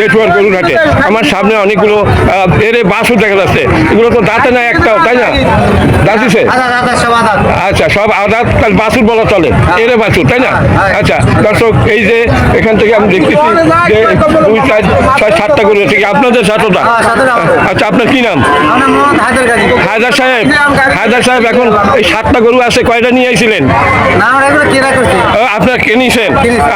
Network গরুর হাটে আমার সামনে অনেকগুলো এরে বাসও দেখা যাচ্ছে। এগুলো তো দাঁতে না একটাও তাই না? দাঁতিছে আচ্ছা সব আদাত কাল বাছুর বলা চলে। এরে বাছুর তাই না? আচ্ছা দর্শক এই যে এখান থেকে আমি দেখতেছি যে দুই চার ছয় সাতটা গরু আছে। কি আপনাদের সাতটা? আচ্ছা আপনার কি নাম? হায়দার সাহেব। হায়দার সাহেব এখন এই সাতটা গরু আছে কয়টা নিয়ে আইছিলেন? আপনার কিনিছেন?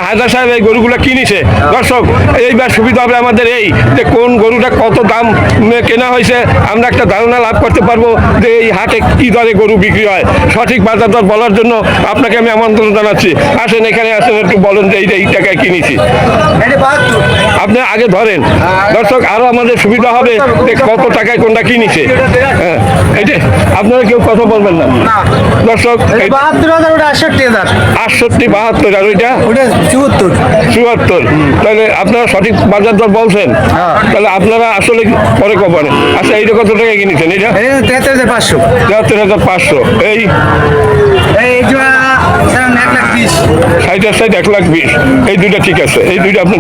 হায়দার সাহেব এই গরুগুলো কিনিছে? দর্শক এইবার সুবিধা হবে আমাদের এই যে কোন গরুটা কত দাম কেনা হয়েছে, আমরা একটা ধারণা লাভ করতে পারব যে এই হাটে কি দরে গরু বিক্রি হয়। সঠিক বাজার দর বলার জন্য আপনাকে আমি আমন্ত্রণ জানাচ্ছি। আসেন এখানে আসেন, একটু বলেন যে এই টাকায় কিনেছি। আপনি আগে ধরেন। দর্শক আরও আমাদের সুবিধা হবে যে কত টাকায় কোনটা কিনেছে। হ্যাঁ এইটা আপনারা কেউ কথা বলবেন না। দর্শক এটা বাহাত্তর হাজার ওটা আটষট্টি হাজার। আটষট্টি বাহাত্তর আর ওইটা? ওটা চুয়াত্তর। চুয়াত্তর। তাহলে আপনারা সঠিক বাজার দর বলছেন? তাহলে আপনারা আসলে পরে কবেন আচ্ছা এইটা কত টাকা কিনেছেন এটা এটা তেহাত্তর হাজার পাঁচশো। তেহাত্তর হাজার পাঁচশো। এই এই এক লাখ বিশ। সাইডের সাইড এক লাখ বিশ। এই দুইটা ঠিক আছে এই দুইটা আপনি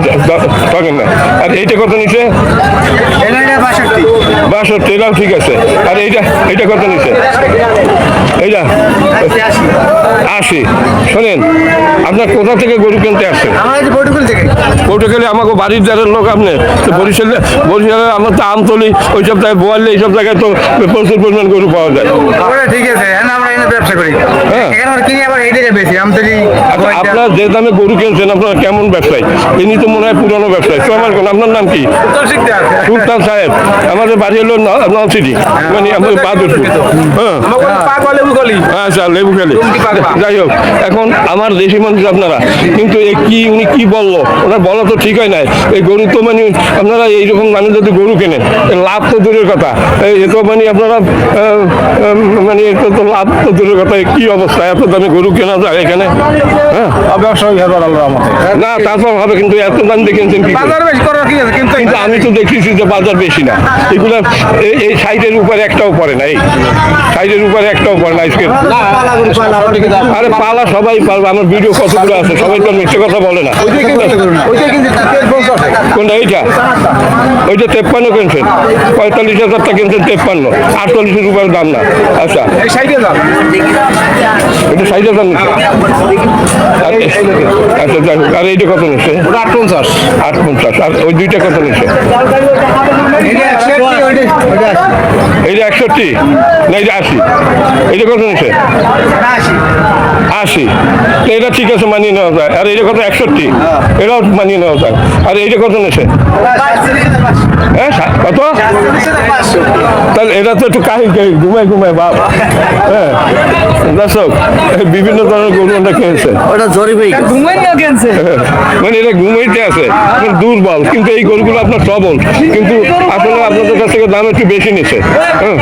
পাবেন না। আর এইটা কত এটা বাষট্টি। এটাও ঠিক আছে। আর এইটা এইটা কত নিছে? এইটা? আশি শোনেন আপনার কোথা থেকে গরু কিনতে আসছেন? পর্তুগালে আমাকে বাড়ির যারের লোক আপনি? তো বরিশালে বরিশালে আমার তো আমতলি ওই সব জায়গায় বোয়ালে এইসব জায়গায় তো প্রচুর পরিমাণ গরু পাওয়া যায়। ঠিক আছে হ্যাঁ ব্যবসা করি। হ্যাঁ। আচ্ছা আপনার যে দামে গরু কিনছেন আপনার কেমন ব্যবসায়ী? ইনি তো মনে হয় পুরনো ব্যবসায়ী। তো আমার আপনার নাম কি? সুলতান সাহেব। আমাদের বাড়ি হলো নলসিটি। মানে আমাদের বাহাদুরপুর হ্যাঁ। আচ্ছা লেবু খেলে যাই হোক এখন আমার দেশি মানুষ আপনারা কিন্তু এই কি উনি কি বলল ওনার বলা তো ঠিক হয় নাই এই গরু তো মানে আপনারা এইরকম মানুষ যদি গরু কেনেন লাভ তো দূরের কথা এই এ তো মানে আপনারা মানে এটা তো লাভ তো দূরের কথা এ কি অবস্থা এত দামে গরু কেনা যায় এখানে হ্যাঁ ব্যবসায়ী আল্লাহ না তারপর হবে কিন্তু এত দাম দিয়ে কিনছেন কি বাজার বেশি করার ঠিক আছে কিন্তু কিন্তু আমি তো দেখতেছি যে বাজার বেশি না এগুলো এই- এই সাইডের উপরে একটাও পড়ে না এই সাইডের উপরে একটাও পড়ে না আজকে আরে পালা সবাই পারবে আমার ভিডিও কতগুলো আছে সবাই তো মিথ্যে কথা বলে না। কোনটা এইটা? ওইটা তেপ্পান্ন কিনছেন। পঁয়তাল্লিশ হাজার টাকা কিনছেন তেপ্পান্ন। আটচল্লিশের উপরে দাম না। আচ্ছা। এটা ষাট হাজার আচ্ছা যাই হোক। আর এইটা কত নিচ্ছে? আট পঞ্চাশ আট পঞ্চাশ আর ওই দুইটা কত নিচ্ছে? এইটা একষট্টি না এইটা আশি। এইটা কত নিচ্ছে আশি। তো এটা ঠিক আছে মানিয়ে নেওয়া যায়। আর এইটা কত? একষট্টি। এটাও মানিয়ে নেওয়া যায়। আর এইটা কত নিচ্ছে হ্যাঁ কত? তাহলে এটা তো একটু কাহি কাহি ঘুমায় ঘুমায় বাপ। হ্যাঁ। দর্শক বিভিন্ন ধরনের গরু আমরা কিনেছে ওটা জরিপেই মানে এটা ঘুমাইতে আছে। দুর্বল। কিন্তু এই গরুগুলো আপনার সবল কিন্তু আসলে আপনাদের কাছ থেকে দাম একটু বেশি নিচ্ছে। হ্যাঁ।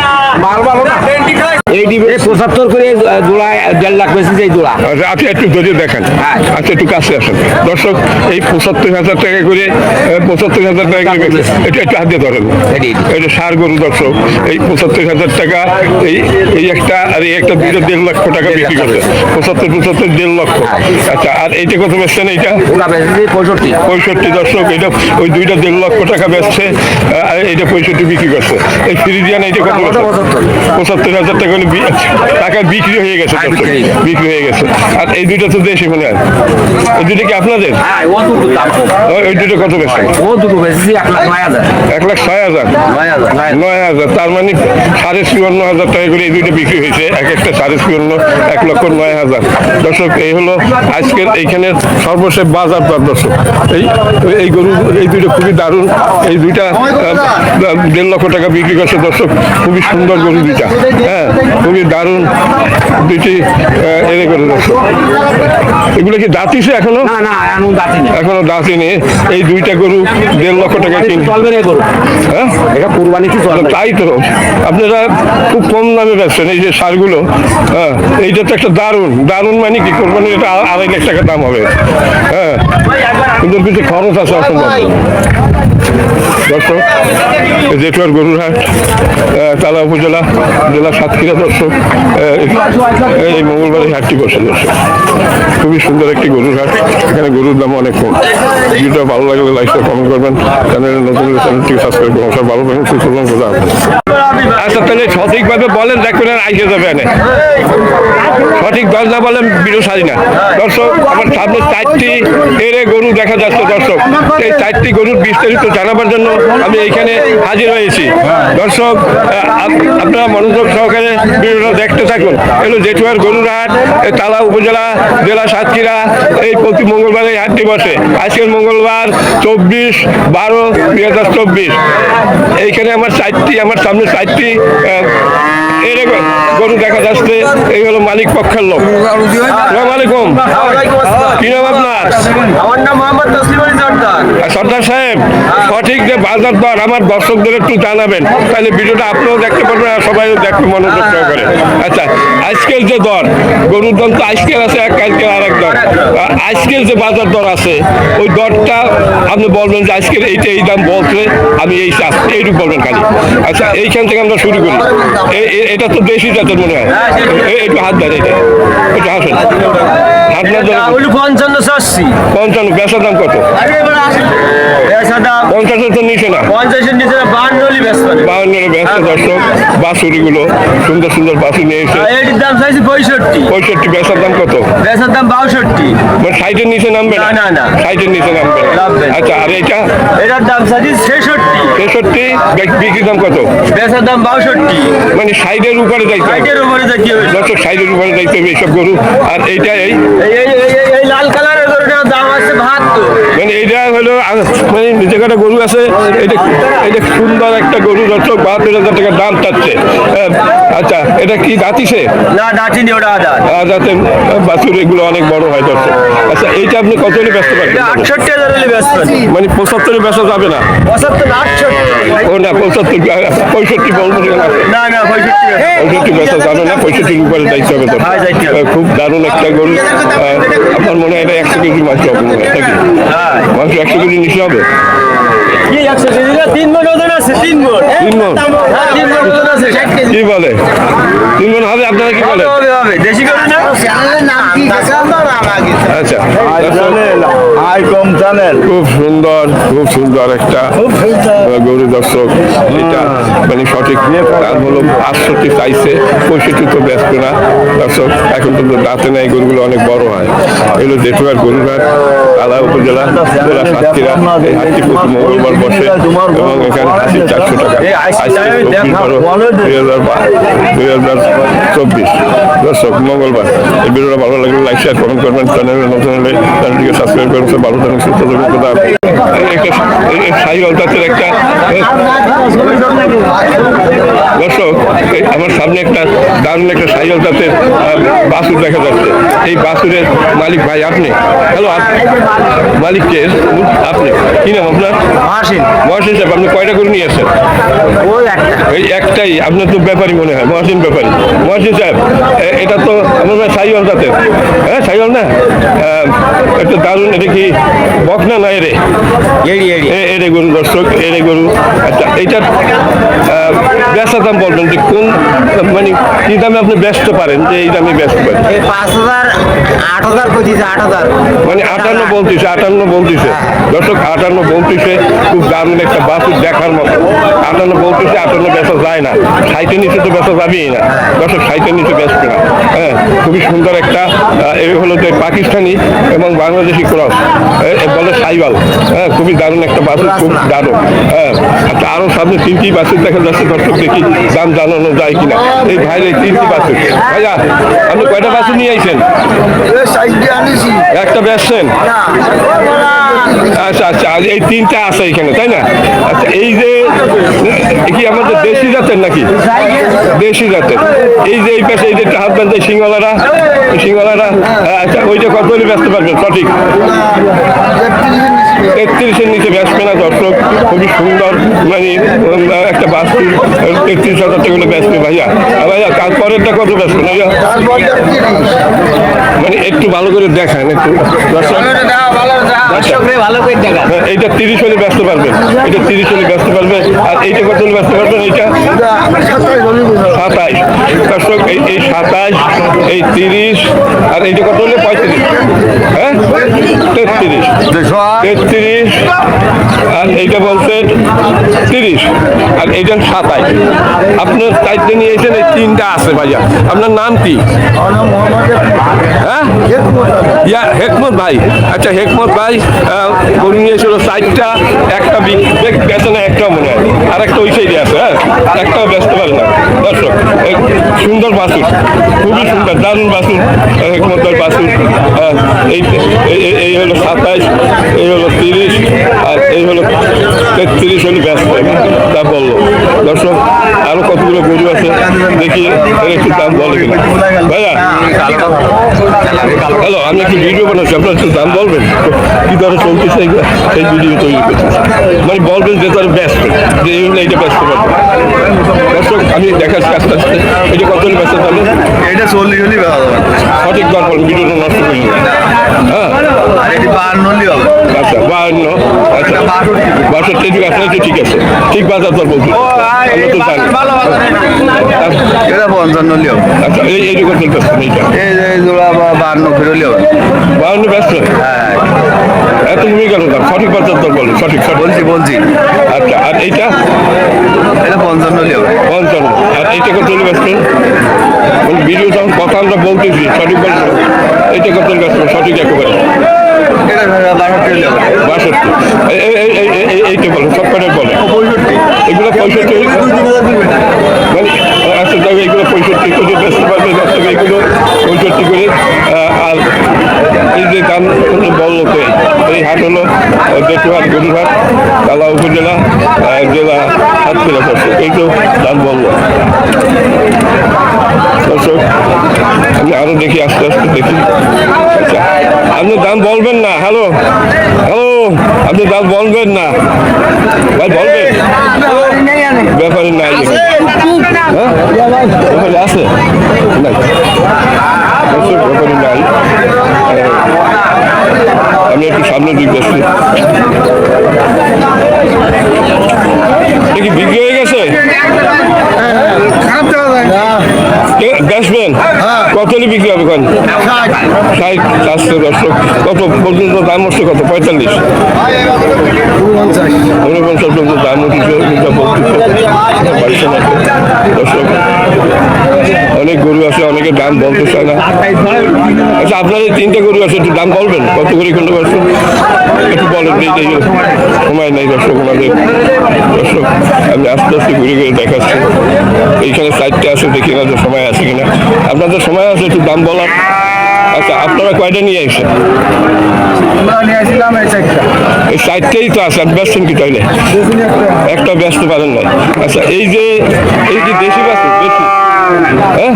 এই পঁচাত্তর করে জোড়া দেড় লাখ বেশি এই জোড়া। আচ্ছা আপনি একটু ধরে দেখান। আচ্ছা একটু কাছে আসেন। দর্শক এই পঁচাত্তর হাজার টাকা করে পঁচাত্তর হাজার টাকা এটা একটু হাত ধরেন। এটা সার গরু দর্শক এই পঁচাত্তর হাজার টাকা এই এই একটা আর এই একটা দেড় লক্ষ টাকা বিক্রি করছে। পঁচাত্তর পঁচাত্তর দেড় লক্ষ। আচ্ছা আর এইটা কত বেচছেন এইটা? পঁয়ষট্টি। পঁয়ষট্টি দর্শক এটা ওই দুইটা দেড় লক্ষ টাকা বেচছে আর এইটা পঁয়ষট্টি বিক্রি করছে। এই ফ্রিজিয়ান এইটা কত পঁচাত্তর হাজার টাকা বি- টাকা বিক্রি হয়ে গেছে হ্যাঁ, বিক্রি হয়ে গেছে। বিক্রি হয়ে গেছে। আর এই দুইটা তো দেশি মনে হয় এই দুইটা কি আপনাদের? হ্যাঁ ও দুটো ওই- ওই দুটো কত বেচছেন? ও দুটো বেশি এক লাখ নয় হাজার। এক লাখ ছয় হাজার? নয় হাজার তার মানে সাড়ে চুয়ান্ন হাজার টাকা করে এই দুইটা বিক্রি হয়েছে। এক একটা সাড়ে চুয়ান্ন এক লক্ষ নয় হাজার। দর্শক এই হলো আজকের এইখানের সর্বশেষ বাজার দর দর্শক। এই এই গরু এই দুইটা খুবই দারুণ। এই দুইটা দেড় লক্ষ টাকা বিক্রি করছে দর্শক। খুবই সুন্দর গরু দুইটা। হ্যাঁ। খুবই দারুণ দুটি এনে করে দর্শক এগুলো কি দাঁতিছে এখনও? না না এমন দাঁতি নেই এখনও এই দুইটা গরু দেড় লক্ষ টাকা কিনছে চলবে না করো হ্যাঁ? এটা কুরবানিতে চলবে? তাই তো। আপনারা খুব কম দামে বেচছেন এই যে সারগুলো। হ্যাঁ এইটা তো একটা দারুণ। দারুণ মানে কি? করবেন এটা আড়াই লাখ টাকা দাম হবে। হ্যাঁ কিন্তু কিছু খরচ আছে অসম্ভব দর্শক জেঠুয়ার গরুরহাট তালা উপজেলা, জেলা সাতক্ষীরা দর্শক এই মঙ্গলবার এই হাটটি বসে দর্শক। খুবই সুন্দর একটি গরুর হাট, এখানে গরুর দাম অনেক কম। ভিডিওটা ভালো লাগলে লাইকটা কমেন্ট করবেন। চ্যানেলের নতুন চ্যানেলটি সাবস্ক্রাইব করুন। সব ভালো থাকুন, সুস্থ থাকুন, খোদা। আচ্ছা তাহলে সঠিকভাবে বলেন দেখবেন আইসে যাবে এনে। সঠিক দল না বলেন, বিরু সারি না। দর্শক, আমার সামনে চারটি এরে গরু দেখা যাচ্ছে, দর্শক। এই চারটি গরুর বিস্তারিত জানাবার জন্য আমি এইখানে হাজির হয়েছি। দর্শক আপ- আপনারা মনোযোগ সহকারে ভিডিওটা দেখতে থাকুন। এলো জেঠুয়ার গরুরহাট তালা উপজেলা, জেলা সাতক্ষীরা, এই প্রতি মঙ্গলবার এই হাটটি বসে। আজকের মঙ্গলবার চব্বিশ বারো দুই হাজার চব্বিশ। এইখানে আমার চারটি, আমার সামনে চারটি আহ, গরু দেখা যাচ্ছে এই হলো মালিক পক্ষের লোক। সালাম আলাইকুম। কি নাম আপনার? আমার নাম মোহাম্মদ তসলিম আলী সর্দার। সর্দার সাহেব সঠিক যে বাজার দর আমার দর্শকদের একটু জানাবেন। তাহলে ভিডিওটা আপনিও দেখতে পারবেন আর সবাই দেখতে মনোযোগ সহকারে। আচ্ছা আজকের যে দর গরুর দাম তো আজকের আছে এক কালকের আর এক দর। আর আজকের যে বাজার দর আছে ওই দরটা আপনি বলবেন যে আজকের এইটা এই দাম বলছে আমি এই চাষ এইটুকু বলবেন খালি। আচ্ছা এইখান থেকে আমরা শুরু করি। এটা তো দেশি জাতের মনে হয়। এ- একটু হাত দেন এটা। একটু হাসেন। ধরে ওগুলো পঞ্চান্ন চাচ্ছি পঞ্চান্ন বেচার দাম কত? দাম পঞ্চাশের তো নিচে না। পঞ্চাশের নিচে বান্নলি ব্যস্ত বাউন্নের ব্যস্ত দর্শক বাসুরিগুলো সুন্দর সুন্দর বাসু নিয়ে এসে। এটির দাম চাইছি পঁয়ষট্টি। পঁয়ষট্টি বেচার দাম কত? বেচার দাম বাষট্টি। মানে নিচে নামবে না, না, না। ষাটের নিচে নামবে। না। না। আচ্ছা আর এটা? এটার দাম চাইছি ছেষট্টি। বিক্রির দাম কত? বেচার দাম বাষট্টি। মানে ষাটের উপরে যাইতে হাইটের উপরে যাচ্ছি দর্শক ষাটের উপরে যাইতে হবে এইসব গরু। আর এইটা এই? এই এই এই- এই- এই লাল কালারের গরুটার দাম আছে বাহাত্তর। এইটা হলো মানে যে কটা গরু আছে এটা এটা সুন্দর একটা গরু দর্শক বাহাত্তর হাজার টাকা দাম চাচ্ছে। আচ্ছা এটা কি দাঁতিছে না ডাচিনি ওটা আর বাছুর এগুলো অনেক বড় হয় দর্শক। আচ্ছা এইটা আপনি কত হলে ব্যস্ত এটা পারবেন আটষট্টি হাজার হলে ব্যস্ত। মানে পঁচাত্তরে বেচা যাবে না? পঁচাত্তর আটষট্টি। ও না পঁচাত্তর পঁয়ষট্টি বলব না। না পঁয়ষট্টি পঁয়ষট্টি বেচা যাবে না পঁয়ষট্টির উপরে যাইতে হবে তো হ্যাঁ, খুব দারুণ একটা গরু। আপনার মনে হয় এটা একশো কেজি মাংস হবে নাকি? মাংস একশো কেজি নিচে হবে। কি একশো কেজি না তিন মন ওজন আছে তিন মন তিন? হ্যাঁ, তিন মন ওজন আছে ষাট কেজি। কি বলে? তিন মন হবে আপনারা কি হবে দেশি গরু না? আচ্ছা। আই কম চ্যানেল খুব সুন্দর খুব সুন্দর একটা গরু দর্শক এটা মানে সঠিক দাম হলো আটষট্টি চাইছে পঁয়ষট্টি তো ব্যস্ত না। দর্শক এখন তো দাঁতে নাই গরুগুলো অনেক বড় হয়। এগুলো জেঠুয়ার গরুঘাট আলা উপজেলা জেলা সাতক্ষীরা এই হাটটি প্রতি মঙ্গলবার বসে এবং এখানে হাসি চারশো টাকা। আজকে চব্বিশ বারো দুই হাজার দুই হাজার চব্বিশ। দর্শক মঙ্গলবার এই ভিডিওটা ভালো লাগলে লাইক শেয়ার কমেন্ট করবেন। চ্যানেলে নতুন হলে চ্যানেলটিকে সাবস্ক্রাইব করবেন ভালো থাকুন, সুস্থ থাকুন। একটা সাই অলতাতের একটা দর্শক আমার সামনে একটা দারুণ একটা সাই অলতাতের বাসুর দেখা যাচ্ছে। এই বাসুরের মালিক ভাই আপনি? হ্যালো মালিক কে আপনি। কি নাম আপনার? মহাসিন। সাহেব আপনি কয়টা করে নিয়ে আসেন এই একটাই আপনার তো ব্যাপারই মনে হয় মহাসিন ব্যাপারী মহাসিন সাহেব এটা তো আমার ভাই সাইওয়াল তাতে হ্যাঁ সাইওয়াল না একটা দারুণ এটা কি বকনা না এরে গরু দর্শক এরে গরু। আচ্ছা এইটার বেচা দাম বলবেন যে কোন মানে কি দামে আপনি ব্যস্ত পারেন? যে এই দামে ব্যস্ত পারেন। পাঁচ হাজার আট হাজার পঁচিশ আট হাজার। মানে আটান্ন বলতেছে আটান্ন বলতেছে। দর্শক আটান্ন বলতেছে খুব একটা বাসুর দেখার মতো। আটান্ন বলতেছে আটান্ন বেচা যায় না। সাইটের নিচে তো বেচা যাবেই না। দর্শক সাইটের নিচে বেচবে না। হ্যাঁ খুবই সুন্দর একটা এই হলো যে পাকিস্তানি এবং বাংলাদেশি ক্রস বলে সাইবাল হ্যাঁ খুবই দারুণ একটা বাসুর খুব দারুণ হ্যাঁ আচ্ছা আরও সামনে তিনটি বাসুর দেখা যাচ্ছে দর্শক দেখি দাম জানানো যায় কিনা এই ভাইয়ের এই তিনটি বাসুর ভাইয়া আপনি কয়টা বাসুর নিয়ে আইছেন একটা বেচছেন আচ্ছা আচ্ছা এই তিনটা আছে এখানে তাই না আচ্ছা এই যে কি আমাদের দেশি জাতের নাকি দেশি জাতের এই যে এই পাশে এই যে হাত বান্ধে সিঙ্গলারা সিঙ্গলারা আচ্ছা ওইটা কত হলে ব্যস্ত পারবেন সঠিক তেত্রিশের নিচে ব্যস্ত না দর্শক খুবই সুন্দর মানে একটা বাস্তু তেত্রিশ হাজার টাকা ব্যস্ত ভাইয়া। আর ভাইয়া তারপরেরটা কত ব্যস্ত ভাইয়া? মানে একটু ভালো করে দেখান একটু। হ্যাঁ, এইটা তিরিশ হলে ব্যস্ত পারবেন এটা তিরিশ হলে ব্যস্ত পারবেন আর এইটা কত হলে ব্যস্ত পারবেন এইটা? সাতাইশ দর্শক এই এই সাতাইশ এই তিরিশ আর এইটা কত হলে পঁয়ত্রিশ? তেত্রিশ, আর এইটা বলছেন তিরিশ, আর এইটা সাতাইশ। আপনার চাইতে নিয়ে এসেছেন এই তিনটা আছে ভাইয়া। আপনার নাম কি? হ্যাঁ? ইয়া, হেকমত ভাই। আচ্ছা হেকমত ভাই গরু নিয়ে এসেছিল চারটা একটা বেচে না একটা মনে হয়। আর একটা ওই সাইডে আছে হ্যাঁ? একটাও ব্যস্ত পারে না। দর্শক সুন্দর বাসুর। খুবই সুন্দর, দারুণ বাসুর হেকমতের বাসুর। এই, এই- এই- এই হলো সাতাইশ, এই হলো তিরিশ, আর এই হলো তেত্রিশ হলো ব্যস্ত তা বলল। দর্শক, আরও কতগুলো গরু আছে, দেখি একটু দাম বলে ভাইয়া, হ্যালো, আমি একটু ভিডিও বানাচ্ছি, আপনার একটু দাম বলবেন? কি দরে চলতেছে এইগুলো? সেই ভিডিও তৈরি করতেছে? মানে বলবেন যে তার ব্যস্ত, যে এই হলো এইটা ব্যস্ত দর্শক, আমি দেখাচ্ছি আস্তে আস্তে, এটা কত হলে ব্যস্ত পারবেন এটা চল্লিশ হলেই বেড়া যাবে সঠিক দর বলুন ভিডিওটা নষ্ট করি হ্যাঁ হবে আচ্ছা বাহান্ন আচ্ছা বাষট্টি ঠিক আছে ঠিক আছে ঠিক বাজার দর বলছি আমরা তো জানি পঞ্চান্ন হবে আচ্ছা এই এইটা কত ব্যস্ত এইটা এই এই জোড়া বাহান্ন ফেরলেই হবে বাহান্ন ব্যস্ত হ্যাঁ এত তুমি গেল? না সঠিক বাজার দর বলুন সঠিক বলছি বলছি। আচ্ছা আর এইটা? এটা পঞ্চান্ন হবে পঞ্চান্ন। আর এইটা কত ব্যস্ত? ভিডিও যখন কথা আমরা বলতেছি, সঠিক বলব এইটা কত সঠিক একেবারে। এটা বাষট্টি এইটা বলো সব এগুলো পঁয়ষট্টি। মানে আচ্ছা এগুলো পঁয়ষট্টি আর এই যে দাম হলো বলল তো এই। হাট হলো বেটুহাট গরুহাট তালা উপজেলা জেলা সাতক্ষীরা দর্শক এই তো দাম বলল। দর্শক আমি আরও দেখি আস্তে আস্তে দেখি। আচ্ছা আপনি দাম বলবেন না হ্যালো? হ্যালো আপনি দাম বলবেন না। ভাই বলবেন? ব্যাপারে নাই। হ্যাঁ ব্যাপারে আছে। নাই। ব্যাপারে নাই। আমি একটু সামনে দিক কি বিক্রি হয়ে গেছে? কে- বেচবেন কত হলে বিক্রি হবে কোন? ষাট। চারশো দর্শক কত পর্যন্ত দাম হচ্ছে কত? পঁয়তাল্লিশ। ঊনপঞ্চাশ পর্যন্ত দাম উঠেছে দর্শক অনেক গরু আছে অনেকে দাম বলতে চায় না। আচ্ছা আপনার এই তিনটে গরু আছে একটু দাম বলবেন? কত করে কোনটা পারছেন? একটু বলেন সময় নেই দর্শক ওনাদের দর্শক আমি আস্তে আস্তে ঘুরে ঘুরে দেখাচ্ছি। এইখানে সাইডটা আছে দেখি না যে সময় আছে কিনা। আপনাদের সময় আছে একটু দাম বলার। আচ্ছা আপনারা কয়টা নিয়ে আসছেন এই সাইডটাই তো আছে আপনি ব্যস্ত কি তাইলে? একটা। ব্যস্ত পারেন না আচ্ছা এই যে এই যে দেশি বাস দেশি? হ্যাঁ?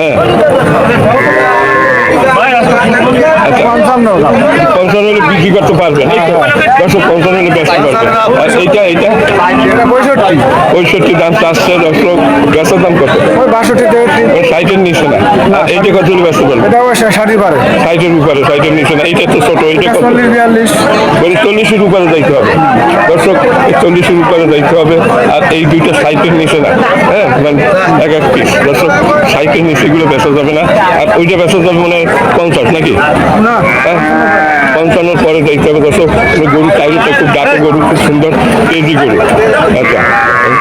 হ্যাঁ। পঞ্চান্ন হলে বিক্রি করতে পারবেন এই দশশো পঞ্চান্ন হলে বেচতে পারবেন আর এইটা এইটা? পঁয়ষট্টি পঁয়ষট্টি দাম চারশো দর্শক। বেচার দাম কত? সাইটের নিচে না। এইটা কত ষাটি পারে সাইটের উপরে সাইটের নিচে না। এইটা তো ছোট, এইটা চল্লিশের উপরে যাইতে হবে। দর্শক, চল্লিশের উপরে যাইতে হবে। আর এই দুইটা সাইটের নিচে না। হ্যাঁ মানে এক এক পিস। দর্শক সাইটের নিচে এগুলো বেচা যাবে না। আর ওইটা বেচা যাবে মানে পঞ্চাশ নাকি? না। হ্যাঁ? পঞ্চান্নর পরে যাইতে হবে দর্শক গরু চাইলে খুব ডাকে গরু খুব সুন্দর কেজি গরু। আচ্ছা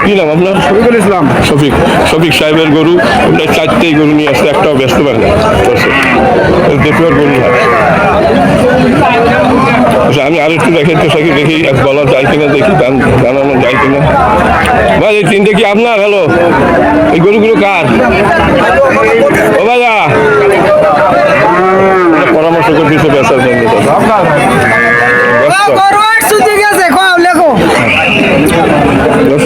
কি নাম আপনার? শফিকুল ইসলাম। শফিক শফিক সাহেবের গরু ওটা চারটেই গরু নিয়ে আসছে একটাও ব্যস্ত পারে না। দর্শক গরু। আচ্ছা আমি আরেকটু দেখাইতে থাকি দেখি এক বলা যায় কিনা দেখি দাম জানানো যায় কিনা। ভাই এই তিনটে কি আপনার? হ্যালো এই গরুগুলো কার? ও ভাইয়া। পরামর্শ করতেছে বেচার জন্য ব্যস্ত। দর্শক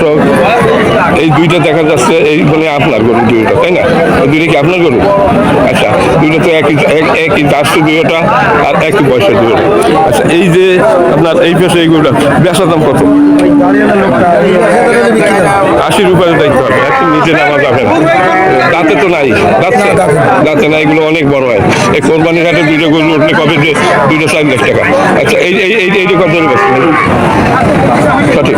এই দুইটা দেখা যাচ্ছে এই মানে আপনার গরু দুইটা তাই না? দুইটা কি আপনার গরু? আচ্ছা দুইটা তো একই এক- একই আসছে দুইটা আর একই বয়সের দুইটা। আচ্ছা এই যে আপনার এই পেশে এই গরুটা বেচার দাম কত? আশি রুপয়ের দায়িত্ব হবে একটু নিচে নামা যাবে না। দাঁতে তো নাই দাঁতে দাঁতে নাই এগুলো অনেক বড় হয়। এই কোরবানির হাটে দুইটা গরু উঠলে কবে যে দুইটা চার লাখ টাকা? আচ্ছা এই এই এই এইটা কত সঠিক।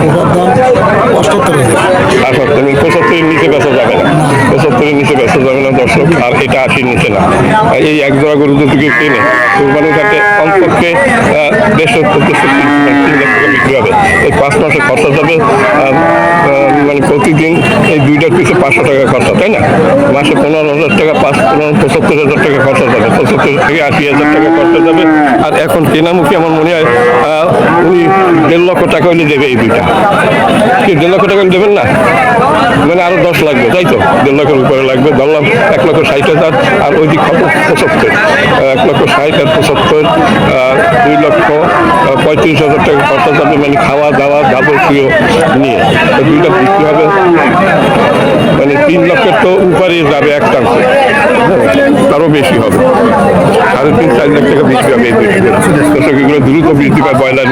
আচ্ছা তুমি পঁচাত্তরের নিচে বেচা যাবে না পঁচাত্তরের নিচে বেচা যাবে না দর্শক আর এটা আশির নিচে না আর এই এক জোড়া গরু যদি কেউ কেনে কোরবানির কমপক্ষে আহ, দেড়শো চোদ্দশো তিন লাখ টাকা বিক্রি হবে। এই পাঁচ মাসে খরচা যাবে মানে প্রতিদিন এই দুইটা পিছু পাঁচশো টাকা খরচা তাই না? মাসে পনেরো হাজার টাকা পাঁচ পনেরো পঁচাত্তর হাজার টাকা খরচা যাবে পঁচাত্তর থেকে আশি হাজার টাকা খরচা যাবে। আর এখন কেনামুখী আমার মনে হয় উনি দেড় লক্ষ টাকা হলে দেবে এই দুইটা। কি দেড় লক্ষ টাকা দেবেন না? মানে আরও দশ লাগবে তাই তো? দেড় লক্ষের উপরে লাগবে ধরলাম এক লক্ষ ষাট হাজার আর ওই দিক কত পঁচাত্তর এক লক্ষ ষাট আর পঁচাত্তর দুই লক্ষ পঁয়ত্রিশ হাজার টাকা খরচা যাবে মানে খাওয়া দাওয়া যাবতীয় নিয়ে। তো দুইটা বিক্রি হবে। মানে তিন লক্ষের তো উপরে যাবে একটা আরও বেশি হবে। সাড়ে তিন, চার লাখ টাকা বিক্রি হবে এই এগুলো দ্রুত বৃদ্ধি পায় ব্রয়লার